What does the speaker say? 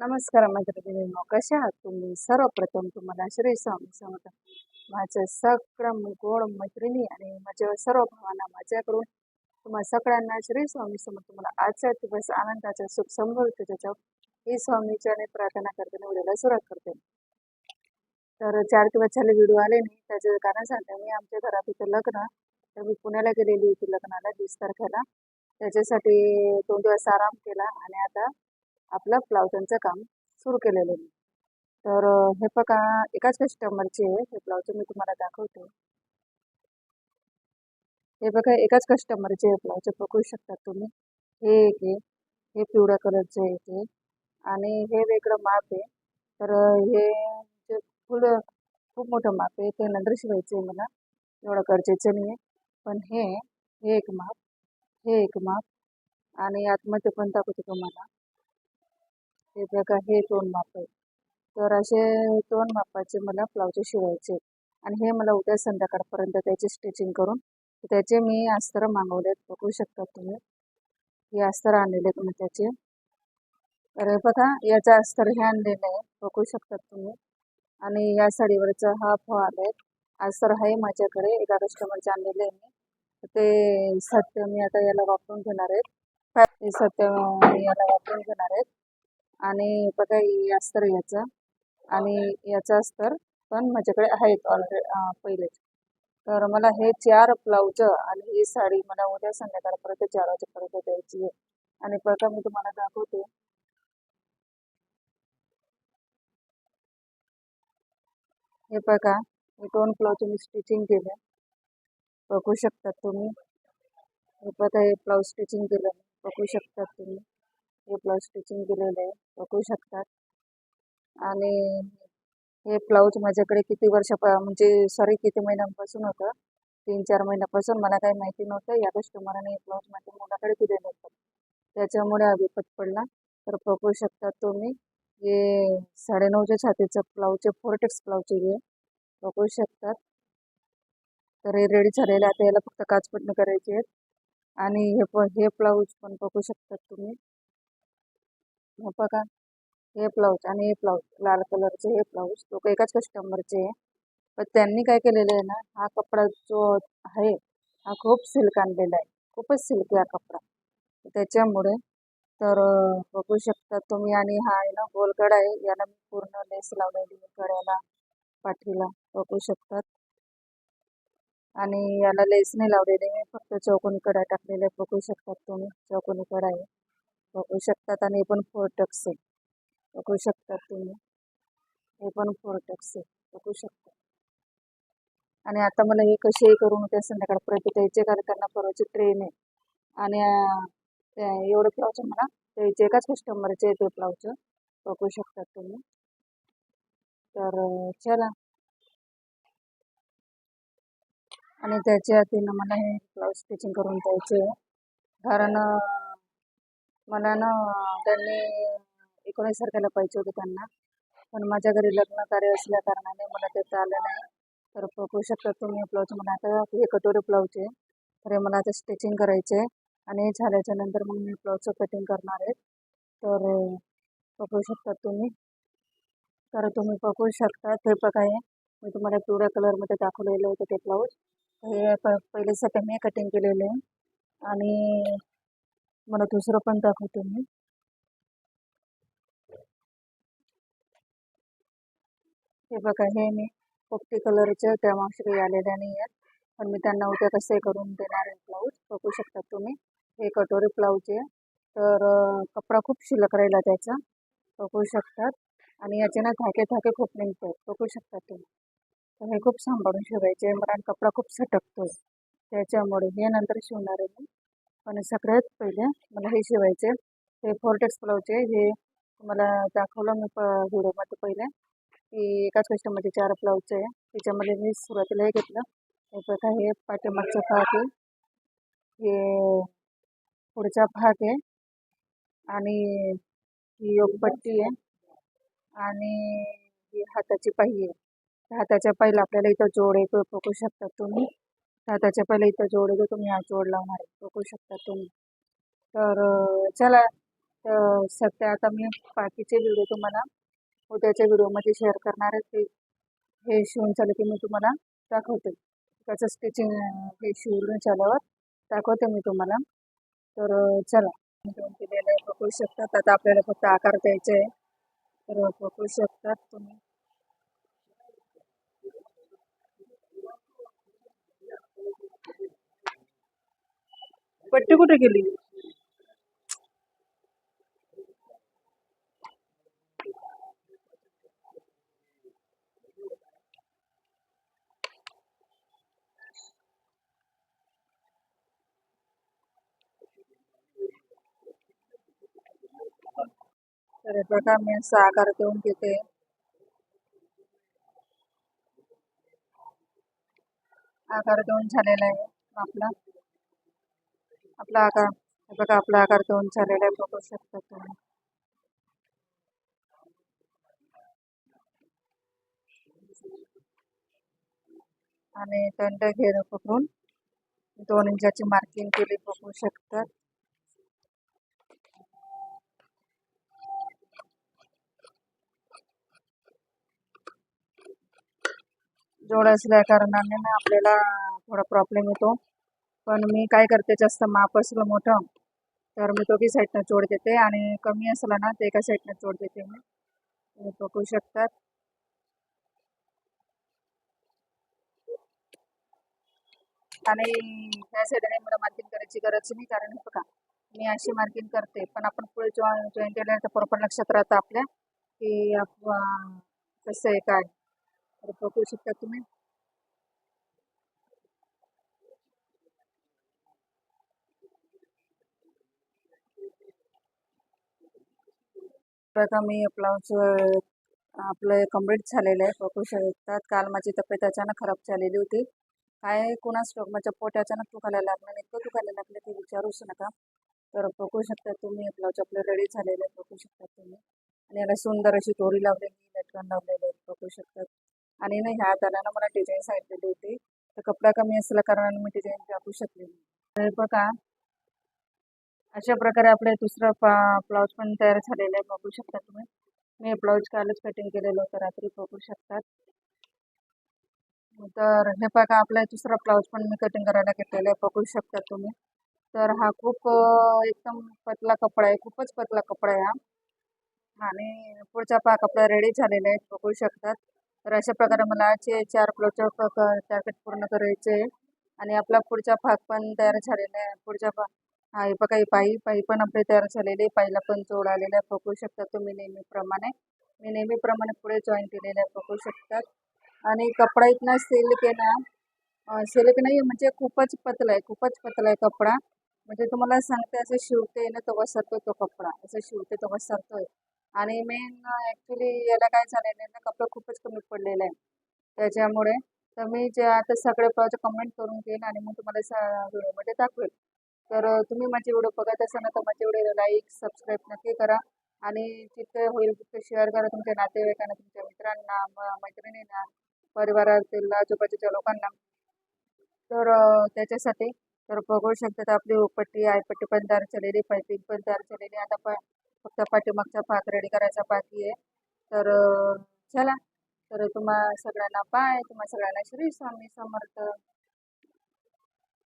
नमस्कार मैत्रिणींनो कशा आहात तुम्ही? सर्वप्रथम तुम्हाला श्री स्वामी समर्थ. माझ्या सगळं गोड मैत्रिणी आणि माझ्या सर्व भावांना माझ्याकडून तुम्हाला सगळ्यांना श्री स्वामी समर्थ. तुम्हाला आजचा दिवस आनंदाच्या सुख समृद्धीच्या ही स्वामीच्या स्वामीच्याने प्रार्थना करते उद्याला व्हिडिओला सुरुवात करते. तर चार दिवस झाले व्हिडिओ आले नाही त्याचं कारण सांगते मी आमच्या घरात इथं लग्न. तर मी पुण्याला गेलेली होती लग्नाला वीस तारखेला. त्याच्यासाठी दोन दिवस आराम केला आणि आता आपलं ब्लाउजांचं काम सुरू केलेलं आहे. तर हे बघा एकाच कस्टमरचे आहे हे ब्लाउज मी तुम्हाला दाखवते. हे बघा एकाच कस्टमरचे ब्लाउज बघू शकता तुम्ही. हे एक आहे हे पिवळ्या कलरचे आहे ते आणि हे वेगळं माप आहे. तर हे जे फुल खूप मोठं माप आहे. ते नंतर शिवायचं आहे मला. एवढं गरजेचं नाही आहे पण हे हे एक माप हे एक माप आणि आतमध्ये पण दाखवते तुम्हाला. हे बघा हे दोन माप आहे तर असे दोन मापाचे मला ब्लाउज शिवायचे आणि हे मला उद्या संध्याकाळपर्यंत त्याची स्टिचिंग करून त्याचे मी अस्तर मागवलेत. बघू शकता तुम्ही. हे अस्तर आणलेले तुम्ही त्याचे. तर बघा याचं अस्तर हे आणलेलं आहे. बघू शकता तुम्ही. आणि या साडीवरचा हा फॉल आहे. अस्तर आहे माझ्याकडे. एका कस्टमरचे आणलेले आहे मी. तर ते सत्य मी आता याला वापरून घेणार आहेत हे सत्य मी याला वापरून घेणार आहेत आणि बघा अस्तर याचा. आणि याचा अस्तर पण माझ्याकडे आहेत ऑलरेडी पहिलेच तर मला हे चार ब्लाऊज आणि ही साडी मला उद्या संध्याकाळपर्यंत चार वाजेपर्यंत द्यायची आहे. आणि बघा मी तुम्हाला दाखवते. हे बघा हे दोन ब्लाऊज मी स्टिचिंग केले. बघू शकतात तुम्ही. हे बघा हे ब्लाऊज स्टिचिंग केलं. बघू शकतात तुम्ही. हे ब्लाऊज स्टिचिंग दिलेलं आहे. बघू शकतात. आणि हे ब्लाऊज माझ्याकडे किती वर्ष म्हणजे सॉरी किती महिन्यांपासून होतं. तीन चार महिन्यापासून मला काही माहिती नव्हतं. या कस्टमरने हे ब्लाऊज माझ्या मुलाकडे दिलेलं होतं त्याच्यामुळे हा विपत पडला तर बघू शकता तुम्ही. हे साडेनऊच्या छातीचं ब्लाऊजचे फोर्टेक्स ब्लाऊज हे. बघू शकतात. तर हे रेडी झालेलं आता याला फक्त काचपटणी करायची आहेत आणि हे प हे ब्लाऊज पण बघू शकतात तुम्ही. बघा. हे ब्लाऊज आणि हे ब्लाऊज लाल कलरचे हे ब्लाऊज लोक एकाच कस्टमरचे आहे. पण त्यांनी काय केलेलं आहे ना हा कपडा जो आहे हा खूप सिल्क आणलेला आहे. खूपच सिल्की हा कपडा. त्याच्यामुळे तर बघू शकता तुम्ही. आणि हा आहे ना गोलगडा आहे. याला मी पूर्ण लेस लावलेली गड्याला पाठीला. बघू शकतात. आणि याला लेस नाही लावलेली मी फक्त चौकोनी कडा टाकलेल्या बघू शकतात तुम्ही. चौकोनी कडा आहे. बघू शकतात आणि हे पण फोर टक्स आहे. बघू शकतात तुम्ही. हे पण फोर टक्स आहे. बघू शकता आणि आता मला हे कसेही करून त्या परत द्यायचे कारण त्यांना परवाची ट्रेन आहे. आणि एवढं ब्लाउज एवढे मला. द्यायचे एकाच कस्टमरचे ते ब्लाऊज बघू शकतात तुम्ही. तर चला. आणि त्याच्या तिनं मला हे ब्लाऊज स्टिचिंग करून द्यायचे आहे. कारण मला ना त्यांनी एकोणीस तारखेला पाहिजे होते त्यांना. पण माझ्या घरी लग्न कार्य असल्या कारणाने मला ते आलं नाही. तर बघू शकता तुम्ही ब्लाऊज. मला आता हे कटोरी ब्लाऊज आहे. तर हे मला आता स्टिचिंग करायचे आणि हे झाल्याच्यानंतर मग मी ब्लाऊजचं कटिंग करणार आहे. तर बघू शकता तुम्ही. तर तुम्ही बघू शकता. ते बघा हे. मी तुम्हाला पिवळ्या कलरमध्ये दाखवलेलं होतं ते ब्लाऊज. हे प पहिले मी कटिंग केलेलं आहे. आणि मला दुसरं पण दाखवते मी. हे बघा हे मी पोपटी कलरच्या त्या मावशी आलेल्या नाही आहेत पण मी त्यांना उद्या कसे करून देणार आहे ब्लाऊज. बघू शकता तुम्ही. हे कटोरी ब्लाऊज आहे. तर कपडा खूप शिल्लक राहिला त्याचा. बघू शकतात आणि याचे ना धाके धाके खूप निघतात. बघू शकतात तुम्ही. तर हे खूप सांभाळून शिवायचे आहे मला कपडा खूप सटकतो त्याच्यामुळे हे नंतर शिवणार आहे मी. पण सगळ्यात पहिले मला हे शिवायचे हे फोर्टेक्स ब्लाऊजचे हे तुम्हाला दाखवलं मी प व्हिडिओमध्ये पहिले. की एकाच कस्टमरचे चार ब्लाऊजचे आहे त्याच्यामध्ये मी सुरुवातीला हे घेतलं. हे बघा हे पाठीमागचा भाग आहे. हे पुढचा भाग आहे. आणि ही योगपट्टी आहे. आणि ही हाताची पाही आहे. त्या हाताच्या पाहिला आपल्याला इथं जोड एक बघू शकता तुम्ही. त्याच्या पहिले इथं जोड येतो तुम्ही हा जोड लावणार बघू शकता तुम्ही. तर चला तर सध्या आता मी बाकीचे व्हिडिओ तुम्हाला उद्याच्या व्हिडिओमध्ये शेअर करणार आहे. ते हे शिवून झालं की मी तुम्हाला दाखवते. त्याचं स्टिचिंग हे शिवून झाल्यावर दाखवते मी तुम्हाला. तर चला दोन केलेलं आहे बघू शकतात. आता आपल्याला फक्त आकार द्यायचा आहे. तर बघू शकतात तुम्ही. पट्टी कुठे गेली? तर बघा मी असा आकार देऊन घेते आकार देऊन झालेला आहे आपला. आपला आकार हे बघा आपला आकार दोन झालेला आहे बघू शकता तुम्ही. आणि दंड घेणं पकडून दोन इंचाची मार्किंग केली बघू शकतात जोड असल्या कारणाने ना आपल्याला थोडा प्रॉब्लेम येतो. पण मी काय करते जास्त माप असलं मोठं तर मी दोघी साईडनं जोड देते आणि कमी असलं ना ते एका साईडनं जोड देते मी. तुम्ही बघू शकतात. आणि त्या साईडने मला मार्किंग करायची गरज नाही कारण बघा मी अशी मार्किंग करते पण आपण पुढे जॉईन जॉईन केल्यानंतर बरोबर लक्षात राहतं आपल्या की आप कसं आहे काय? तर बघू शकता तुम्ही. बघा मी ब्लाऊज आपलं कंप्लीट झालेलं आहे. बघू शकतात काल माझी तब्येत अचानक खराब झालेली होती. काय कुणाच ठाऊक माझ्या पोट अचानक दुखायला लागलं. नाही इतकं दुखायला लागलं ते विचारूच नका. तर बघू शकता तुम्ही ब्लाऊज आपलं रेडी झालेलं आहे. बघू शकता तुम्ही. आणि याला सुंदर अशी दोरी लावलेली लटकन लावलेलं आहे. बघू शकतात आणि ना ह्या दरानं मला डिझाईन सांगितलेली होती. तर कपडा कमी असल्या कारणाने मी डिझाईन टाकू शकले नाही. तर बघा अशा प्रकारे आपले दुसरं पा ब्लाऊज पण तयार झालेलं आहे बघू शकता तुम्ही. मी ब्लाऊज कालच कटिंग केलेलं होतं रात्री बघू शकतात. तर हे बघा आपला दुसरा ब्लाऊज पण मी कटिंग करायला घेतलेला आहे बघू शकता तुम्ही. तर हा खूप एकदम पतला कपडा आहे खूपच पतला कपडा आहे हा. आणि पुढचा पाक आपला रेडी झालेला आहे बघू शकतात. तर अशा प्रकारे मला आजचे चार ब्लाऊजचं जॅकेट पूर्ण करायचे आहे. आणि आपला पुढचा भाग पण तयार झालेला आहे पुढच्या भाग हा हे बघा ही पायी पायी पण आपले तयार झालेले आहे. पायीला पण जोड आलेला आहे. बघू शकता तुम्ही नेहमीप्रमाणे. मी नेहमीप्रमाणे पुढे जॉईन केलेलं आहे. बघू शकतात आणि कपडा इथनं सिल्क आहे ना सिल्क नाही म्हणजे खूपच पतला आहे. खूपच पतला आहे कपडा. म्हणजे तुम्हाला सांगते असं शिवते ना तो वसरतो तो कपडा. असं शिवते तो वसरतोय आणि मेन ॲक्च्युली याला काय झालेलं आहे ना कपडा खूपच कमी पडलेला आहे. त्याच्यामुळे तर मी जे आता सगळे प्रॉज कमेंट करून घेईन आणि मग तुम्हाला व्हिडिओमध्ये दाखवेल. तर तुम्ही माझे व्हिडिओ बघत असाल तर माझे व्हिडिओ लाईक सबस्क्राईब नक्की करा. आणि तिथे होईल तिथे शेअर करा तुमच्या नातेवाईकांना तुमच्या मित्रांना मैत्रिणींना परिवारातील आजूबाजूच्या लोकांना. तर त्याच्यासाठी तर बघू शकतात आपली उपट्टी आयपट्टी पण तयार झालेली पायपिंग पण तयार झालेली. आता पण फक्त पाठीमागचा भाग रेडी करायचा बाकी आहे. तर चला. तर तुम्हा सगळ्यांना बाय तुम्हा सगळ्यांना श्री स्वामी समर्थ.